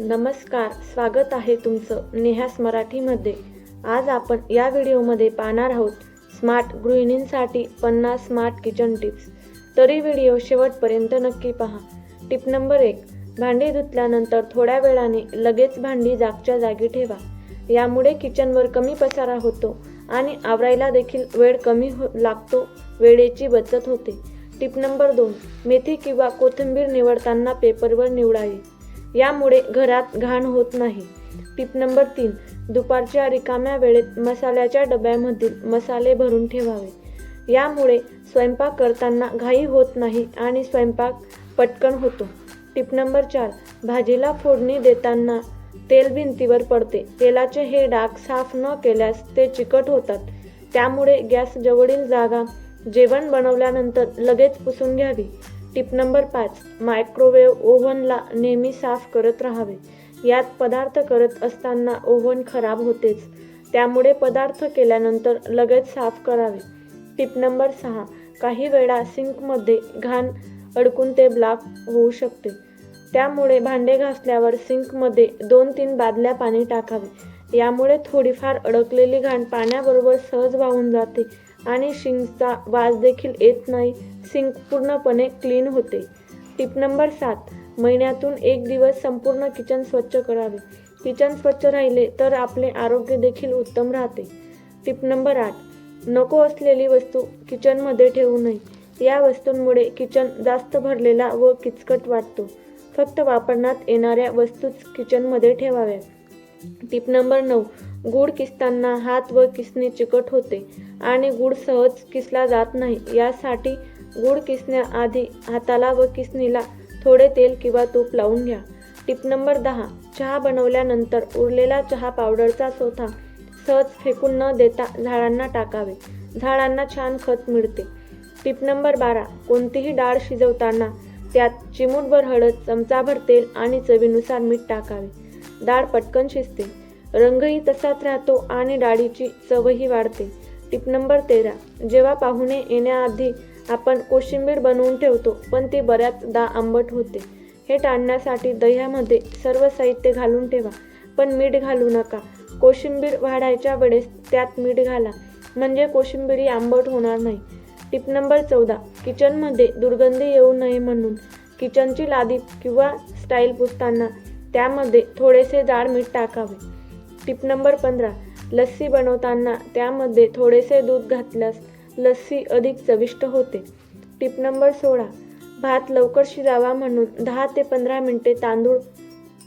नमस्कार स्वागत आहे तुमचं नेहास मराठीमध्ये. आज आपण या व्हिडिओमध्ये पाहणार आहोत स्मार्ट गृहिणींसाठी पन्नास स्मार्ट किचन टिप्स. तरी व्हिडिओ शेवटपर्यंत नक्की पहा. टिप नंबर एक भांडी धुतल्यानंतर थोड्या वेळाने लगेच भांडी जागच्या जागी ठेवा. यामुळे किचनवर कमी पसारा होतो आणि आवरायला देखील वेळ कमी हो लागतो वेळेची बचत होते. टिप नंबर दोन मेथी किंवा कोथिंबीर निवडताना पेपरवर निवडावी. यामुळे घरात घाण होत नाही. टिप नंबर तीन दुपारच्या रिकाम्या वेळेत मसाल्याच्या डब्यामधील मसाले भरून ठेवावे. यामुळे स्वयंपाक करताना घाई होत नाही आणि स्वयंपाक पटकन होतो. टिप नंबर चार भाजीला फोडणी देताना तेल भिंतीवर पडते. तेलाचे हे डाग साफ न केल्यास ते चिकट होतात. त्यामुळे गॅस जवळील जागा जेवण बनवल्यानंतर लगेच पुसून घ्यावी. टिप नंबर पाच मायक्रोवेव्ह ओव्हनला नेहमी साफ करत राहावे. यात पदार्थ करत असताना ओव्हन खराब होतेच. त्यामुळे पदार्थ केल्यानंतर लगेच साफ करावे. टिप नंबर सहा काही वेळा सिंकमध्ये घाण अडकून ते ब्लॉक होऊ शकते. त्यामुळे भांडे घासल्यावर सिंकमध्ये दोन तीन बादल्या पाणी टाकावे. यामुळे थोडीफार अडकलेली घाण पाण्याबरोबर सहज वाहून जाते. आणि शिंकचा वास देखील येत नाही. सिंक पूर्णपणे क्लीन होते. टिप नंबर सात. महिन्यातून एक दिवस संपूर्ण किचन स्वच्छ करावे. किचन स्वच्छ राहिले तर आपले आरोग्य देखील उत्तम राहते. टिप नंबर आठ. नको असलेली वस्तू किचनमध्ये ठेवू नये. या वस्तूंमुळे किचन जास्त भरलेला व किचकट वाटतो. फक्त वापरण्यात येणाऱ्या वस्तूच किचनमध्ये ठेवाव्या टिप नंबर नऊ. गूळ किसताना हात व किसणे चिकट होते आणि गूळ सहज किसला जात नाही. यासाठी गूळ किसण्याआधी हाताला व किसणीला थोडे तेल किंवा तूप लावून घ्या. टिप नंबर दहा. चहा बनवल्यानंतर उरलेला चहा पावडरचा चोथा सहज फेकून न देता झाडांना टाकावे. झाडांना छान खत मिळते. टिप नंबर बारा. कोणतीही डाळ शिजवताना त्यात चिमूटभर हळद चमचाभर तेल आणि चवीनुसार मीठ टाकावे. डाळ पटकन शिजते. रंगही तसाच राहतो आणि डाळीची चवही वाढते. टिप नंबर तेरा. जेव्हा पाहुणे येण्याआधी आपण कोशिंबीर बनवून ठेवतो पण ती बऱ्याचदा आंबट होते. हे टाळण्यासाठी दह्यामध्ये सर्व साहित्य घालून ठेवा पण मीठ घालू नका. कोशिंबीर वाढायच्या वेळेस त्यात मीठ घाला म्हणजे कोशिंबीरी आंबट होणार नाही. टिप नंबर चौदा. किचनमध्ये दुर्गंधी येऊ नये म्हणून. किचनची लादी किंवा स्टाईल पुसताना त्यामध्ये थोडेसे जाड मीठ टाकावे. टिप नंबर पंधरा. लस्सी बनवताना त्यामध्ये थोडेसे दूध घातल्यास लस्सी अधिक चविष्ट होते. टिप नंबर सोळा. भात लवकर शिजावा म्हणून दहा ते पंधरा मिनटे तांदूळ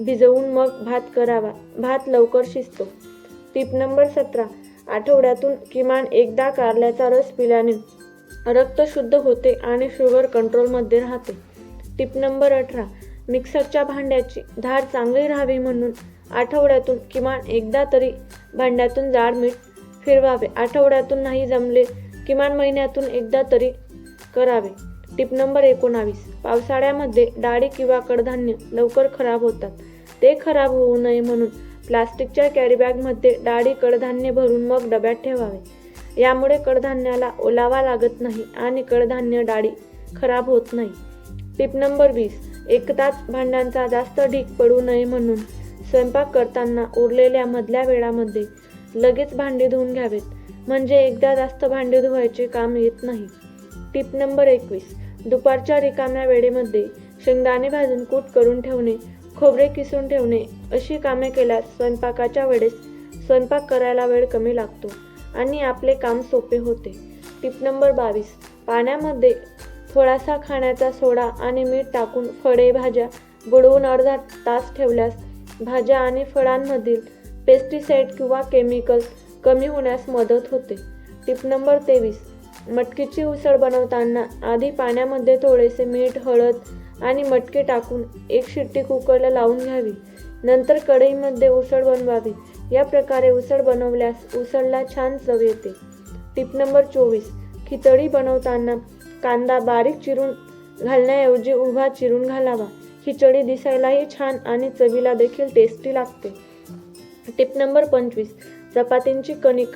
भिजवून मग भात करावा. भात लवकर शिजतो. टिप नंबर सतरा. आठवड्यातून किमान एकदा कारल्याचा रस पिल्याने रक्त शुद्ध होते आणि शुगर कंट्रोलमध्ये राहते. टिप नंबर अठरा. मिक्सरच्या भांड्याची धार चांगली राहावी म्हणून आठवड्यातून किमान एकदा तरी भांड्यातून जाड मीठ फिरवावे. आठवड्यातून नाही जमले किमान महिन्यातून एकदा तरी करावे. टिप नंबर एकोणावीस. पावसाळ्यामध्ये डाळी किंवा कडधान्य लवकर खराब होतात. ते खराब होऊ नये म्हणून प्लास्टिकच्या कॅरीबॅगमध्ये डाळी कडधान्य भरून मग डब्यात ठेवावे. यामुळे कडधान्याला ओलावा लागत नाही आणि कडधान्य डाळी खराब होत नाही. टिप नंबर वीस. एकदाच भांड्यांचा जास्त ढीक पडू नये म्हणून स्वयंपाक करताना उरलेल्या मधल्या वेळामध्ये लगेच भांडी धुवून घ्यावेत. म्हणजे एकदा जास्त भांडी धुवायचे काम येत नाही. टिप नंबर एकवीस. दुपारच्या रिकाम्या वेळेमध्ये शेंगदाणे भाजून कूट करून ठेवणे खोबरे किसून ठेवणे अशी कामे केल्यास स्वयंपाकाच्या वेळेस स्वयंपाक करायला वेळ कमी लागतो आणि आपले काम सोपे होते. टिप नंबर बावीस. पाण्यामध्ये थोडासा खाण्याचा सोडा आणि मीठ टाकून फळे भाज्या बुडवून अर्धा तास ठेवल्यास भाज्या आणि फळांमधील पेस्टिसाइड किंवा केमिकल कमी होण्यास मदत होते. टिप नंबर तेवीस. मटकीची उसळ बनवताना आधी पाण्यामध्ये थोडेसे मीठ हळद आणि मटके टाकून एक शिट्टी कुकरला लावून घ्यावी. नंतर कढईमध्ये उसळ बनवावी. या प्रकारे उसळ बनवल्यास उसळला छान चव येते. टिप नंबर चोवीस. खिचडी बनवताना कांदा बारीक चिरून घालण्याऐवजी उभा चिरून घालावा. खिचडी दिसायलाही छान आणि चवीला देखील टेस्टी लागते. टिप नंबर पंचवीस. चपातींची कणिक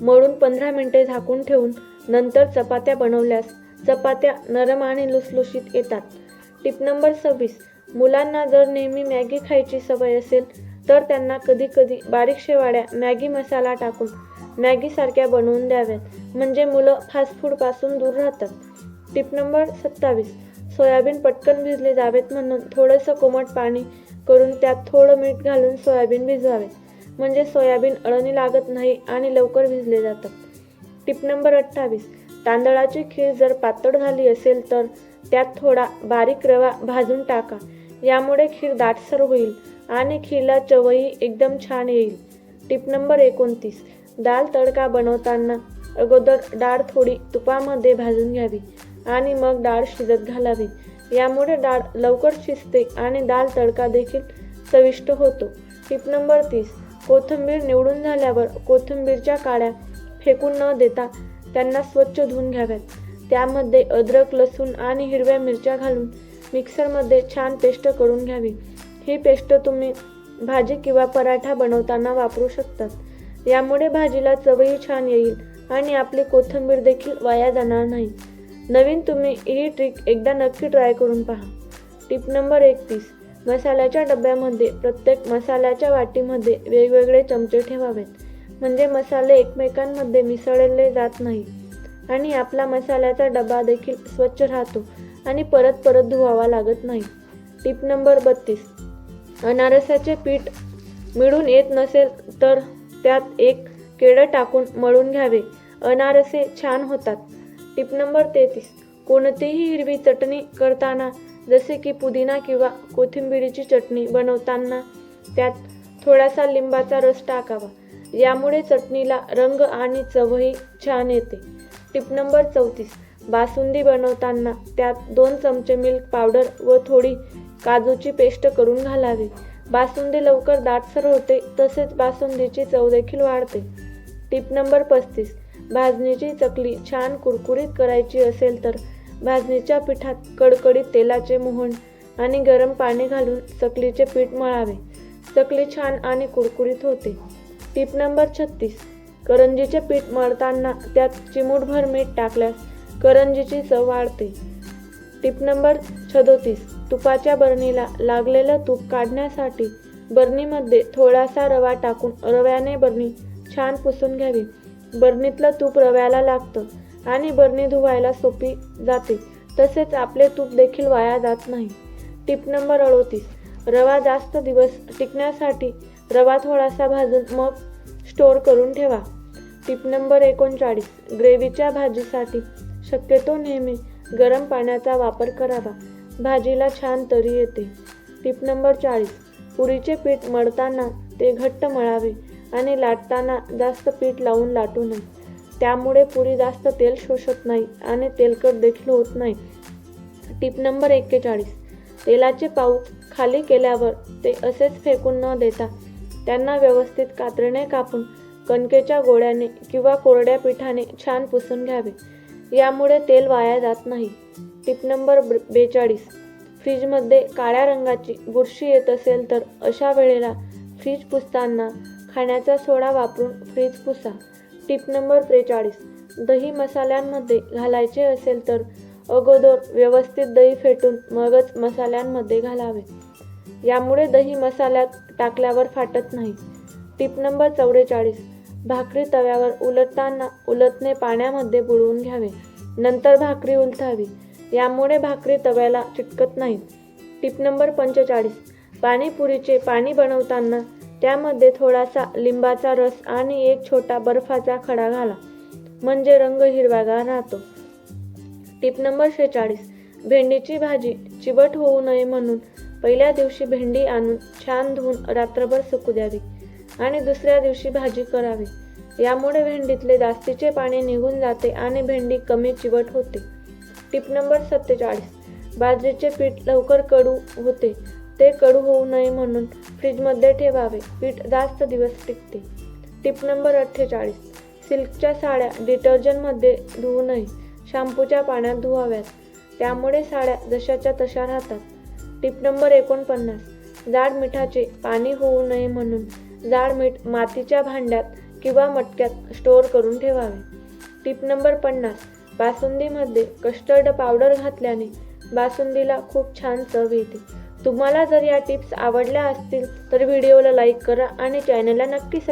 मळून पंधरा मिनिटे झाकून ठेवून नंतर चपात्या बनवल्यास चपात्या नरम आणि लुसलुशीत येतात. टिप नंबर सव्वीस. मुलांना जर नेहमी मॅगी खायची सवय असेल तर त्यांना कधीकधी बारीक शेवाड्या मॅगी मसाला टाकून मॅगीसारख्या बनवून द्याव्यात. म्हणजे मुलं फास्ट फूडपासून दूर राहतात. टिप नंबर सत्तावीस. सोयाबीन पटकन भिजले जावेत म्हणून थोडंसं कोमट पाणी करून त्यात थोडं मीठ घालून सोयाबीन भिजवावे. म्हणजे सोयाबीन अळणी लागत नाही आणि लवकर भिजले जातात. टिप नंबर अठ्ठावीस. तांदळाची खीर जर पातळ झाली असेल तर त्यात थोडा बारीक रवा भाजून टाका. यामुळे खीर दाटसर होईल आणि खीरला चवही एकदम छान येईल. टिप नंबर एकोणतीस. दाल तडका बनवताना अगोदर डाळ थोडी तुपामध्ये भाजून घ्यावी. आणि मग डाळ शिजत घालावी. यामुळे डाळ लवकर शिजते आणि दाल तडका देखील चविष्ट होतो. टिप नंबर तीस. कोथिंबीर निवडून झाल्यावर कोथिंबीरच्या काड्या फेकून न देता त्यांना स्वच्छ धुवून घ्याव्यात. त्यामध्ये अद्रक लसूण आणि हिरव्या मिरच्या घालून मिक्सरमध्ये छान पेस्ट करून घ्यावी. ही पेस्ट तुम्ही भाजी किंवा पराठा बनवताना वापरू शकतात. यामुळे भाजीला चवही छान येईल आणि आपली कोथिंबीर देखील वाया जाणार नाही. नवीन तुम्ही ही ट्रिक एकदा नक्की ट्राय करून पहा. टिप नंबर एकतीस. मसाल्याच्या डब्यामध्ये प्रत्येक मसाल्याच्या वाटीमध्ये वेगवेगळे चमचे ठेवावेत. म्हणजे मसाले एकमेकांमध्ये मिसळले जात नाही आणि आपला मसाल्याचा डबा देखील स्वच्छ राहतो आणि परत परत धुवावा लागत नाही. टिप नंबर बत्तीस. अनारसाचे पीठ मिळून येत नसेल तर त्यात एक केळं टाकून मळून घ्यावे. अनारसे छान होतात. टिप नंबर तेहतीस. कोणतीही हिरवी चटणी करताना जसे की पुदिना किंवा कोथिंबिरीची चटणी बनवताना त्यात थोडासा लिंबाचा रस टाकावा. यामुळे चटणीला रंग आणि चवही छान येते. टिप नंबर चौतीस. बासुंदी बनवताना त्यात दोन चमचे मिल्क पावडर व थोडी काजूची पेस्ट करून घालावी. बासुंदी लवकर दाटसर होते तसेच बासुंदीची चव देखील वाढते. टिप नंबर पस्तीस. भाजणीची चकली छान कुरकुरीत करायची असेल तर भाजणीच्या पिठात कडकडीत तेलाचे मोहन आणि गरम पाणी घालून चकलीचे पीठ मळावे. चकली छान आणि कुरकुरीत होते. टिप नंबर छत्तीस. करंजीचे पीठ मळताना त्यात चिमूटभर मीठ टाकल्यास करंजीची चव वाढते. टिप नंबर छदोतीस. तुपाच्या बरणीला लागलेलं तूप काढण्यासाठी बरणीमध्ये थोडासा रवा टाकून रव्याने बरणी छान पुसून घ्यावी. बरणीतलं तूप रव्याला लागतं आणि बरणी धुवायला सोपी जाते. तसेच आपले तूप देखील वाया जात नाही. टिप नंबर अडोतीस. रवा जास्त दिवस टिकण्यासाठी रवा थोडासा भाजून मग स्टोअर करून ठेवा. टिप नंबर एकोणचाळीस. ग्रेव्हीच्या भाजीसाठी शक्यतो नेहमी गरम पाण्याचा वापर करावा. भाजीला छान तरी येते. टिप नंबर चाळीस. पुरीचे पीठ मळताना ते घट्ट मळावे. आणि लाटताना जास्त पीठ लावून लाटू नये. त्यामुळे पुरी जास्त तेल शोषत नाही आणि तेलकट देखील होत नाही. टिप नंबर एक्केचाळीस. तेलाचे पाऊच खाली केल्यावर ते असेच फेकून न देता त्यांना व्यवस्थित कात्रीने कापून कणकेच्या गोळ्याने किंवा कोरड्या पिठाने छान पुसून घ्यावे. यामुळे तेल वाया जात नाही. टिप नंबर बेचाळीस. फ्रीजमध्ये काळ्या रंगाची बुरशी येत असेल तर अशा वेळेला फ्रीज पुसताना खाण्याचा सोडा वापरून फ्रीज पुसा. टिप नंबर त्रेचाळीस. दही मसाल्यांमध्ये घालायचे असेल तर अगोदर व्यवस्थित दही फेटून मगच मसाल्यांमध्ये घालावे. यामुळे दही मसाल्यात टाकल्यावर फाटत नाही. टिप नंबर चौवेचाळीस. भाकरी तव्यावर उलटताना उलटणे पाण्यामध्ये बुडवून घ्यावे. नंतर भाकरी उलथावी. यामुळे भाकरी तव्याला चिटकत नाही. टिप नंबर पंचेचाळीस. पाणीपुरीचे पाणी बनवताना त्यामध्ये थोडासा लिंबाचा रस आणि एक छोटा बर्फाचा खडा घाला. म्हणजे रंग हिरवागार राहतो. टिप नंबर शेचाळीस. भेंडीची भाजी चिवट होऊ नये म्हणून पहिल्या दिवशी भेंडी आणून छान धुवून रात्रभर सुकू द्यावी आणि दुसऱ्या दिवशी भाजी करावी. यामुळे भेंडीतले जास्तीचे पाणी निघून जाते आणि भेंडी कमी चिवट होते. टिप नंबर सत्तेचाळीस. बाजरीचे पीठ लवकर कडू होते. ते कडू होऊ नये म्हणून फ्रीजमध्ये ठेवावे. पीठ जास्त दिवस टिकते. टिप नंबर अठ्ठेचाळीस. सिल्कच्या साड्या डिटर्जंटमध्ये धुवू नये. शॅम्पूच्या पाण्यात धुवाव्यात. त्यामुळे साड्या जशाच्या तशा राहतात. टिप नंबर एकोणपन्नास. जाड मिठाचे पाणी होऊ नये म्हणून जाड मीठ मातीच्या भांड्यात किंवा मटक्यात स्टोअर करून ठेवावे. टिप नंबर पन्नास. बासुंदीमध्ये कस्टर्ड पावडर घातल्याने बासुंदीला खूप छान चव येते. तुम्हाला जर या टिप्स आवडल्या असतील तर व्हिडिओला लाईक करा आणि चॅनलला नक्की सब